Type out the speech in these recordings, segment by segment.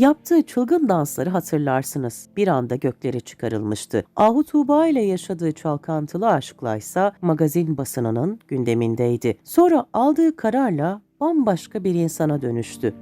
Yaptığı çılgın dansları hatırlarsınız. Bir anda göklere çıkarılmıştı. Ahu Tuğba ile yaşadığı çalkantılı aşklaysa magazin basınının gündemindeydi. Sonra aldığı kararla bambaşka bir insana dönüştü.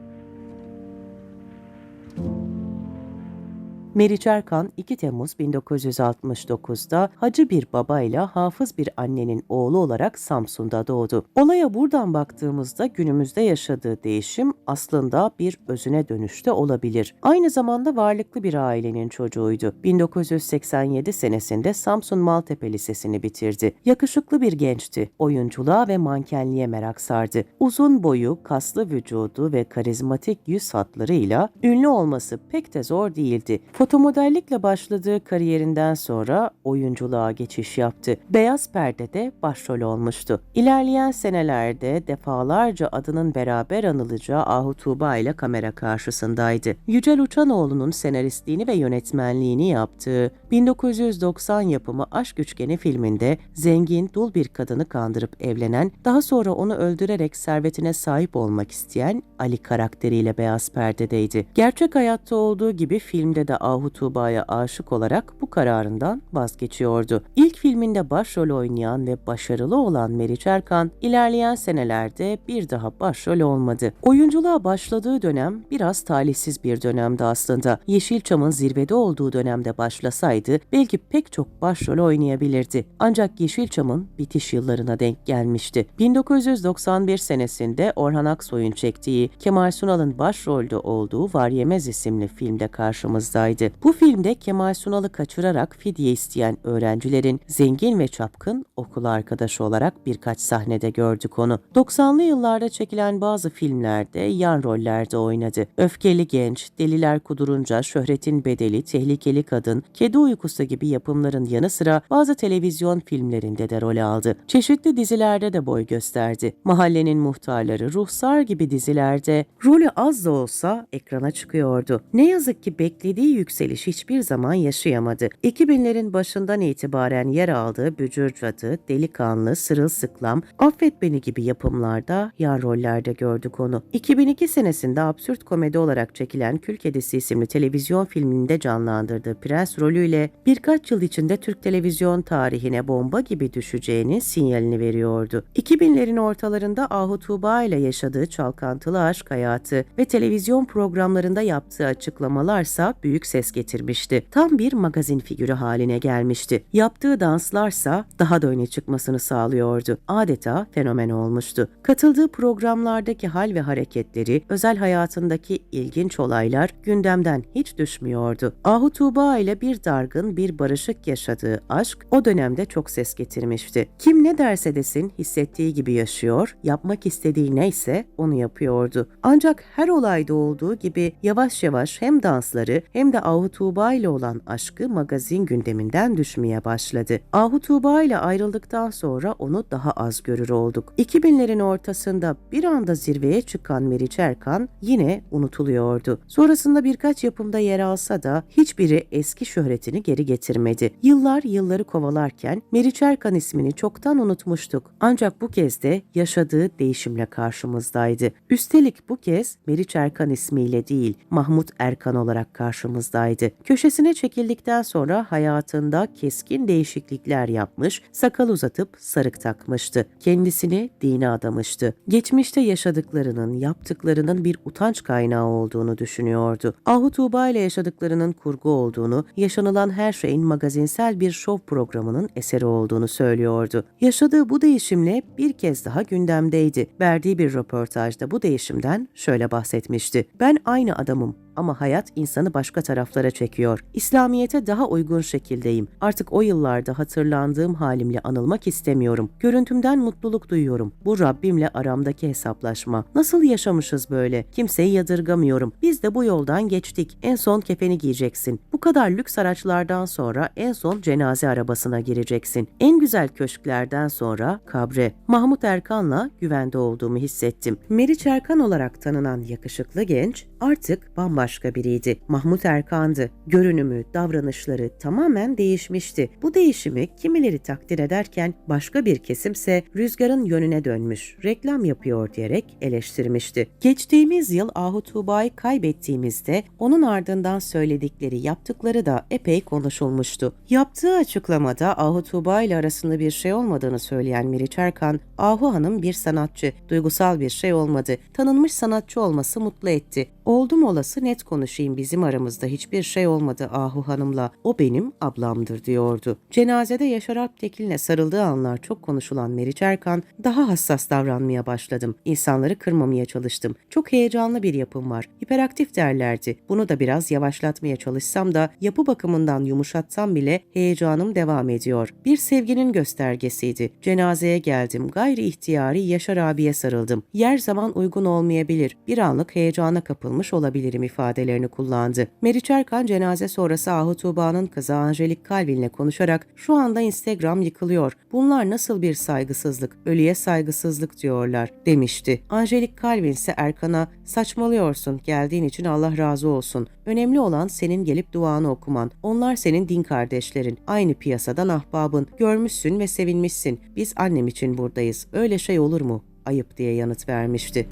Meriç Erkan 2 Temmuz 1969'da hacı bir babayla hafız bir annenin oğlu olarak Samsun'da doğdu. Olaya buradan baktığımızda günümüzde yaşadığı değişim aslında bir özüne dönüşte olabilir. Aynı zamanda varlıklı bir ailenin çocuğuydu. 1987 senesinde Samsun Maltepe Lisesi'ni bitirdi. Yakışıklı bir gençti. Oyunculuğa ve mankenliğe merak sardı. Uzun boyu, kaslı vücudu ve karizmatik yüz hatlarıyla ünlü olması pek de zor değildi. Fotomodellikle başladığı kariyerinden sonra oyunculuğa geçiş yaptı. Beyaz Perde'de başrol olmuştu. İlerleyen senelerde defalarca adının beraber anılacağı Ahu Tuğba ile kamera karşısındaydı. Yücel Uçanoğlu'nun senaristliğini ve yönetmenliğini yaptığı 1990 yapımı Aşk Üçgeni filminde zengin, dul bir kadını kandırıp evlenen, daha sonra onu öldürerek servetine sahip olmak isteyen Ali karakteriyle Beyaz Perde'deydi. Gerçek hayatta olduğu gibi filmde de Ahu Tuğba'ya aşık olarak bu kararından vazgeçiyordu. İlk filminde başrol oynayan ve başarılı olan Meriç Erkan, ilerleyen senelerde bir daha başrol olmadı. Oyunculuğa başladığı dönem biraz talihsiz bir dönemdi aslında. Yeşilçam'ın zirvede olduğu dönemde başlasaydı belki pek çok başrol oynayabilirdi. Ancak Yeşilçam'ın bitiş yıllarına denk gelmişti. 1991 senesinde Orhan Aksoy'un çektiği Kemal Sunal'ın başrolde olduğu Var Yemez isimli filmde karşımızdaydı. Bu filmde Kemal Sunal'ı kaçırarak fidye isteyen öğrencilerin zengin ve çapkın okul arkadaşı olarak birkaç sahnede gördük onu. 90'lı yıllarda çekilen bazı filmlerde yan rollerde oynadı. Öfkeli Genç, Deliler Kudurunca, Şöhretin Bedeli, Tehlikeli Kadın, Kedi Uykusu gibi yapımların yanı sıra bazı televizyon filmlerinde de rol aldı. Çeşitli dizilerde de boy gösterdi. Mahallenin Muhtarları, Ruhsar gibi dizilerde rolü az da olsa ekrana çıkıyordu. Ne yazık ki beklediği yükseliş hiçbir zaman yaşayamadı. 2000'lerin başından itibaren yer aldığı Bücür Cadı, Delikanlı, Sırılsıklam, Affet Beni gibi yapımlarda yan rollerde gördük onu. 2002 senesinde absürt komedi olarak çekilen Kül Kedisi isimli televizyon filminde canlandırdığı Prens rolüyle birkaç yıl içinde Türk televizyon tarihine bomba gibi düşeceğinin sinyalini veriyordu. 2000'lerin ortalarında Ahu Tuğba ile yaşadığı çalkantılı aşk hayatı ve televizyon programlarında yaptığı açıklamalarsa büyük ses getirmişti. Tam bir magazin figürü haline gelmişti. Yaptığı danslarsa daha da öne çıkmasını sağlıyordu. Adeta fenomen olmuştu. Katıldığı programlardaki hal ve hareketleri, özel hayatındaki ilginç olaylar gündemden hiç düşmüyordu. Ahu Tuğba ile bir dargın, bir barışık yaşadığı aşk o dönemde çok ses getirmişti. Kim ne derse desin hissettiği gibi yaşıyor, yapmak istediği neyse onu yapıyordu. Ancak her olayda olduğu gibi yavaş yavaş hem dansları hem de Ahu Tuğba ile olan aşkı magazin gündeminden düşmeye başladı. Ahu Tuğba ile ayrıldıktan sonra onu daha az görür olduk. 2000'lerin ortasında bir anda zirveye çıkan Meriç Erkan yine unutuluyordu. Sonrasında birkaç yapımda yer alsa da hiçbiri eski şöhretini geri getirmedi. Yıllar yılları kovalarken Meriç Erkan ismini çoktan unutmuştuk. Ancak bu kez de yaşadığı değişimle karşımızdaydı. Üstelik bu kez Meriç Erkan ismiyle değil, Mahmut Erkan olarak karşımızdaydı. Köşesine çekildikten sonra hayatında keskin değişiklikler yapmış, sakal uzatıp sarık takmıştı. Kendisini dine adamıştı. Geçmişte yaşadıklarının, yaptıklarının bir utanç kaynağı olduğunu düşünüyordu. Ahu Tuğba ile yaşadıklarının kurgu olduğunu, yaşanılan her şeyin magazinsel bir şov programının eseri olduğunu söylüyordu. Yaşadığı bu değişimle bir kez daha gündemdeydi. Verdiği bir röportajda bu değişimden şöyle bahsetmişti. Ben aynı adamım ama hayat insanı başka taraflara çekiyor. İslamiyete daha uygun şekildeyim. Artık o yıllarda hatırlandığım halimle anılmak istemiyorum. Görüntümden mutluluk duyuyorum. Bu Rabbimle aramdaki hesaplaşma. Nasıl yaşamışız böyle? Kimseyi yadırgamıyorum. Biz de bu yoldan geçtik. En son kefeni giyeceksin. Bu kadar lüks araçlardan sonra en son cenaze arabasına gireceksin. En güzel köşklerden sonra kabre. Mahmut Erkan'la güvende olduğumu hissettim. Meriç Erkan olarak tanınan yakışıklı genç artık bambaşka bambaşka biriydi. Mahmut Erkan'dı. Görünümü, davranışları tamamen değişmişti. Bu değişimi kimileri takdir ederken başka bir kesimse rüzgarın yönüne dönmüş, reklam yapıyor diyerek eleştirmişti. Geçtiğimiz yıl Ahu Tuğba'yı kaybettiğimizde onun ardından söyledikleri, yaptıkları da epey konuşulmuştu. Yaptığı açıklamada Ahu Tuğba ile arasında bir şey olmadığını söyleyen Meriç Erkan, Ahu Hanım bir sanatçı, duygusal bir şey olmadı, tanınmış sanatçı olması mutlu etti. Oldum olası net konuşayım bizim aramızda hiçbir şey olmadı Ahu Hanım'la. O benim ablamdır diyordu. Cenazede Yaşar Alptekin'le sarıldığı anlar çok konuşulan Meriç Erkan daha hassas davranmaya başladım. İnsanları kırmamaya çalıştım. Çok heyecanlı bir yapım var. Hiperaktif derlerdi. Bunu da biraz yavaşlatmaya çalışsam da yapı bakımından yumuşatsam bile heyecanım devam ediyor. Bir sevginin göstergesiydi. Cenazeye geldim. Gayri ihtiyari Yaşar abiye sarıldım. Yer zaman uygun olmayabilir. Bir anlık heyecana kapılmış olabilirim ifadelerini kullandı. Meriç Erkan cenaze sonrası Ahu Tuğba'nın kızı Angelik Calvin'le konuşarak şu anda Instagram yıkılıyor. Bunlar nasıl bir saygısızlık, ölüye saygısızlık diyorlar demişti. Angelik Calvin ise Erkan'a saçmalıyorsun, geldiğin için Allah razı olsun. Önemli olan senin gelip duanı okuman. Onlar senin din kardeşlerin. Aynı piyasadan ahbabın. Görmüşsün ve sevinmişsin. Biz annem için buradayız. Öyle şey olur mu? Ayıp diye yanıt vermişti.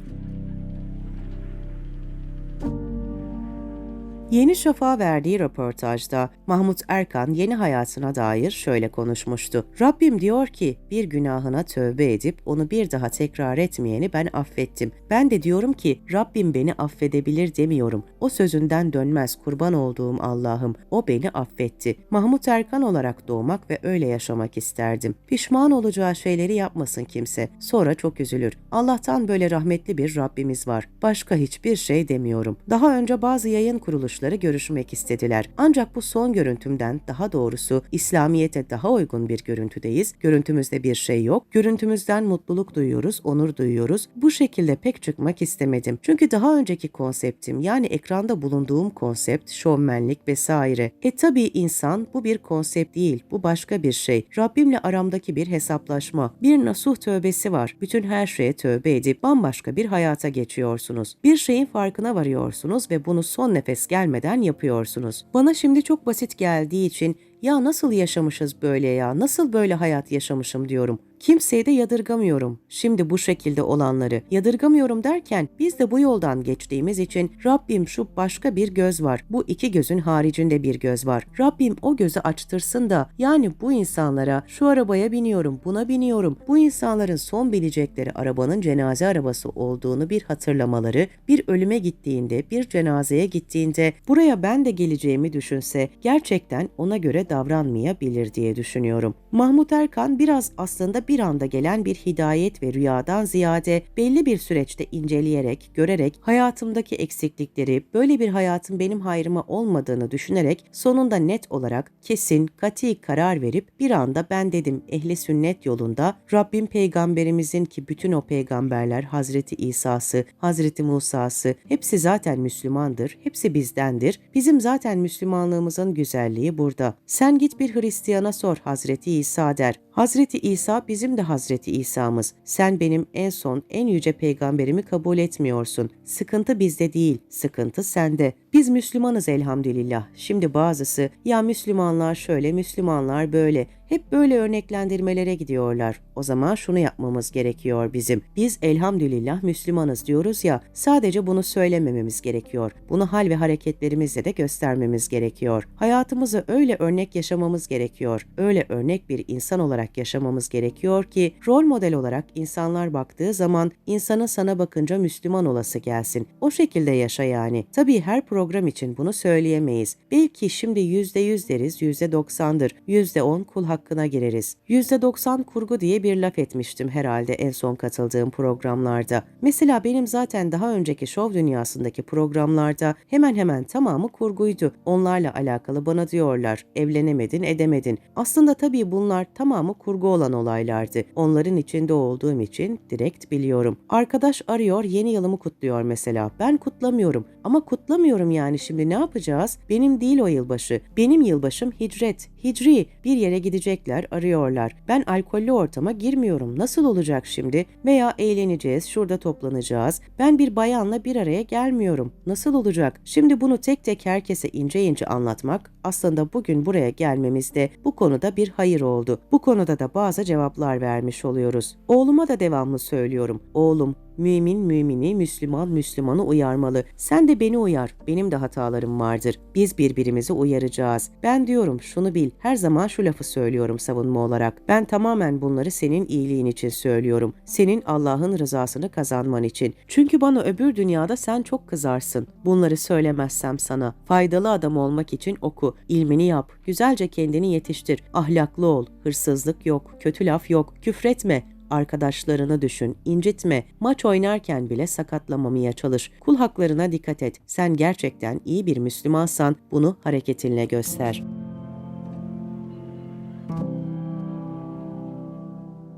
Yeni Şafak'a verdiği röportajda Mahmut Erkan yeni hayatına dair şöyle konuşmuştu. Rabbim diyor ki bir günahına tövbe edip onu bir daha tekrar etmeyeni ben affettim. Ben de diyorum ki Rabbim beni affedebilir demiyorum. O sözünden dönmez kurban olduğum Allah'ım. O beni affetti. Mahmut Erkan olarak doğmak ve öyle yaşamak isterdim. Pişman olacağı şeyleri yapmasın kimse. Sonra çok üzülür. Allah'tan böyle rahmetli bir Rabbimiz var. Başka hiçbir şey demiyorum. Daha önce bazı yayın kuruluşları görüşmek istediler. Ancak bu son görüntümden daha doğrusu İslamiyet'e daha uygun bir görüntüdeyiz. Görüntümüzde bir şey yok. Görüntümüzden mutluluk duyuyoruz, onur duyuyoruz. Bu şekilde pek çıkmak istemedim. Çünkü daha önceki konseptim yani ekranda bulunduğum konsept, şovmenlik vesaire. E tabii insan bu bir konsept değil, bu başka bir şey. Rabbimle aramdaki bir hesaplaşma, bir nasuh tövbesi var. Bütün her şeye tövbe edip bambaşka bir hayata geçiyorsunuz. Bir şeyin farkına varıyorsunuz ve bunu son nefes gelmeden yapıyorsunuz. Bana şimdi çok basit geldiği için ya nasıl yaşamışız böyle ya, nasıl böyle hayat yaşamışım diyorum. Kimseyi de yadırgamıyorum. Şimdi bu şekilde olanları yadırgamıyorum derken biz de bu yoldan geçtiğimiz için Rabbim şu başka bir göz var. Bu iki gözün haricinde bir göz var. Rabbim o gözü açtırsın da yani bu insanlara şu arabaya biniyorum, buna biniyorum. Bu insanların son bilecekleri arabanın cenaze arabası olduğunu bir hatırlamaları, bir ölüme gittiğinde, bir cenazeye gittiğinde buraya ben de geleceğimi düşünse gerçekten ona göre davranmayabilir diye düşünüyorum. Mahmut Erkan biraz aslında bir anda gelen bir hidayet ve rüyadan ziyade belli bir süreçte inceleyerek, görerek hayatımdaki eksiklikleri, böyle bir hayatın benim hayrıma olmadığını düşünerek sonunda net olarak kesin, kati karar verip bir anda ben dedim ehli sünnet yolunda Rabbim peygamberimizin ki bütün o peygamberler Hazreti İsa'sı, Hazreti Musa'sı hepsi zaten Müslümandır, hepsi bizdendir. Bizim zaten Müslümanlığımızın güzelliği burada. Sen git bir Hristiyana sor Hazreti İsa der. Hazreti İsa bizim de Hazreti İsa'mız. Sen benim en son en yüce peygamberimi kabul etmiyorsun. Sıkıntı bizde değil, sıkıntı sende. Biz Müslümanız elhamdülillah. Şimdi bazısı ya Müslümanlar şöyle, Müslümanlar böyle. Hep böyle örneklendirmelere gidiyorlar. O zaman şunu yapmamız gerekiyor bizim. Biz elhamdülillah Müslümanız diyoruz ya, sadece bunu söylemememiz gerekiyor. Bunu hal ve hareketlerimizle de göstermemiz gerekiyor. Hayatımızı öyle örnek yaşamamız gerekiyor. Öyle örnek bir insan olarak yaşamamız gerekiyor ki rol model olarak insanlar baktığı zaman insanın sana bakınca Müslüman olası gelsin. O şekilde yaşa yani. Tabii her program için bunu söyleyemeyiz. Belki şimdi %100 deriz, %90'dır. %10 kul hakkına gireriz. %90 kurgu diye bir laf etmiştim herhalde en son katıldığım programlarda. Mesela benim zaten daha önceki şov dünyasındaki programlarda hemen hemen tamamı kurguydu. Onlarla alakalı bana diyorlar evlenemedin edemedin. Aslında tabii bunlar tamamı kurgu olan olaylardı. Onların içinde olduğum için direkt biliyorum. Arkadaş arıyor yeni yılımı kutluyor mesela. Ben kutlamıyorum ama kutlamıyorum yani şimdi ne yapacağız? Benim değil o yılbaşı. Benim yılbaşım hicret, hicri. Bir yere gidecekler, arıyorlar. Ben alkollü ortama girmiyorum. Nasıl olacak şimdi? Veya eğleneceğiz, şurada toplanacağız. Ben bir bayanla bir araya gelmiyorum. Nasıl olacak? Şimdi bunu tek tek herkese ince ince anlatmak aslında bugün buraya gelmemizde bu konuda bir hayır oldu. Bu konuda da bazı cevaplar vermiş oluyoruz. Oğluma da devamlı söylüyorum. Oğlum Mümin mümini, Müslüman Müslümanı uyarmalı. Sen de beni uyar. Benim de hatalarım vardır. Biz birbirimizi uyaracağız. Ben diyorum şunu bil. Her zaman şu lafı söylüyorum savunma olarak. Ben tamamen bunları senin iyiliğin için söylüyorum. Senin Allah'ın rızasını kazanman için. Çünkü bana öbür dünyada sen çok kızarsın. Bunları söylemezsem sana. Faydalı adam olmak için oku. İlmini yap. Güzelce kendini yetiştir. Ahlaklı ol. Hırsızlık yok. Kötü laf yok. Küfretme. Arkadaşlarını düşün, incitme, maç oynarken bile sakatlamamaya çalış. Kul haklarına dikkat et. Sen gerçekten iyi bir Müslümansan bunu hareketinle göster.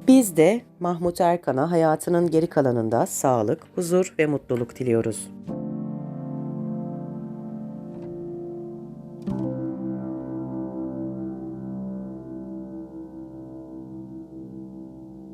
Biz de Mahmut Erkan'a hayatının geri kalanında sağlık, huzur ve mutluluk diliyoruz.